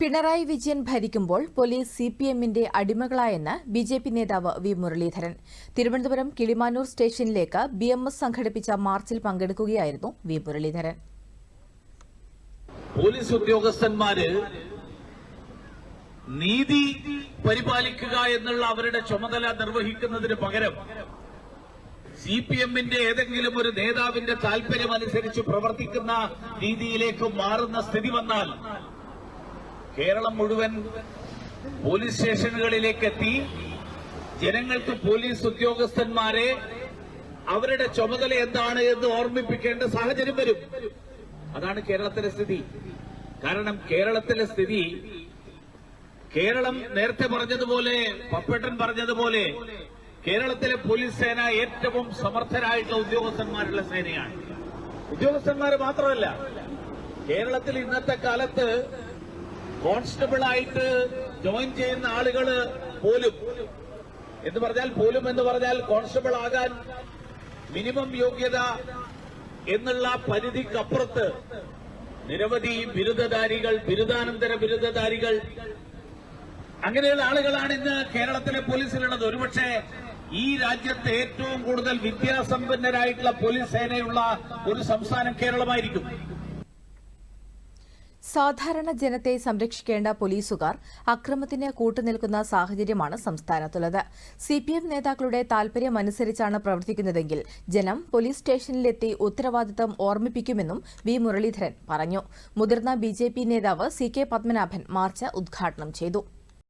പിണറായി വിജയൻ ഭരിക്കുമ്പോൾ police C P എമ്മിന്റെ അടിമകളായെന്ന് ബി ജെ പി നേതാവ് വി മുരളീധരൻ. തിരുവനന്തപുരം കിളിമാനൂർ സ്റ്റേഷനിലേക്ക് ബി എം എസ് സംഘടിപ്പിച്ച മാർച്ചിൽ പങ്കെടുക്കുകയായിരുന്നു വി മുരളീധരൻ. പോലീസ് ഉദ്യോഗസ്ഥന്മാര് നീതി പരിപാലിക്കുക എന്നുള്ള അവരുടെ ചുമതല നിർവഹിക്കുന്നതിന് പകരം സി പി എമ്മിന്റെ ഏതെങ്കിലും ഒരു നേതാവിന്റെ താൽപര്യമനുസരിച്ച് പ്രവർത്തിക്കുന്ന രീതിയിലേക്ക് മാറുന്ന സ്ഥിതി വന്നാൽ കേരളം മുഴുവൻ പോലീസ് സ്റ്റേഷനുകളിലേക്ക് എത്തി ജനങ്ങൾക്ക് പോലീസ് ഉദ്യോഗസ്ഥന്മാരെ അവരുടെ ചുമതല എന്താണ് എന്ന് ഓർമ്മിപ്പിക്കേണ്ട സാഹചര്യം വരും. അതാണ് കേരളത്തിലെ സ്ഥിതി. കാരണം കേരളത്തിലെ സ്ഥിതി കേരളം നേരത്തെ പറഞ്ഞതുപോലെ പപ്പേട്ടൻ പറഞ്ഞതുപോലെ കേരളത്തിലെ പോലീസ് സേന ഏറ്റവും സമർത്ഥരായിട്ടുള്ള ഉദ്യോഗസ്ഥന്മാരുള്ള സേനയാണ്. ഉദ്യോഗസ്ഥന്മാർ മാത്രമല്ല കേരളത്തിൽ ഇന്നത്തെ കാലത്ത് കോൺസ്റ്റബിൾ ആയിട്ട് ജോയിൻ ചെയ്യുന്ന ആളുകൾ പോലും എന്ന് പറഞ്ഞാൽ പോലും എന്ന് പറഞ്ഞാൽ കോൺസ്റ്റബിൾ ആകാൻ മിനിമം യോഗ്യത എന്നുള്ള പരിധിക്കപ്പുറത്ത് നിരവധി ബിരുദധാരികൾ ബിരുദാനന്തര ബിരുദധാരികൾ അങ്ങനെയുള്ള ആളുകളാണ് ഇന്ന് കേരളത്തിലെ പോലീസിലുള്ളത്. ഒരുപക്ഷെ ഈ രാജ്യത്തെ ഏറ്റവും കൂടുതൽ വിദ്യാസമ്പന്നരായിട്ടുള്ള പോലീസ് സേനയുള്ള ഒരു സംസ്ഥാനം കേരളമായിരിക്കും. സാധാരണ ജനത്തെ സംരക്ഷിക്കേണ്ട പോലീസുകാർ അക്രമത്തിന് കൂട്ടുനിൽക്കുന്ന സാഹചര്യമാണ് സംസ്ഥാനത്തുള്ളത്. സി പി എം നേതാക്കളുടെ താൽപര്യമനുസരിച്ചാണ് പ്രവർത്തിക്കുന്നതെങ്കിൽ ജനം പോലീസ് സ്റ്റേഷനിലെത്തി ഉത്തരവാദിത്തം ഓർമ്മിപ്പിക്കുമെന്നും വി മുരളീധരൻ പറഞ്ഞു. മുതിർന്ന ബി നേതാവ് സി കെ പത്മനാഭൻ മാർച്ച് ഉദ്ഘാടനം ചെയ്തു.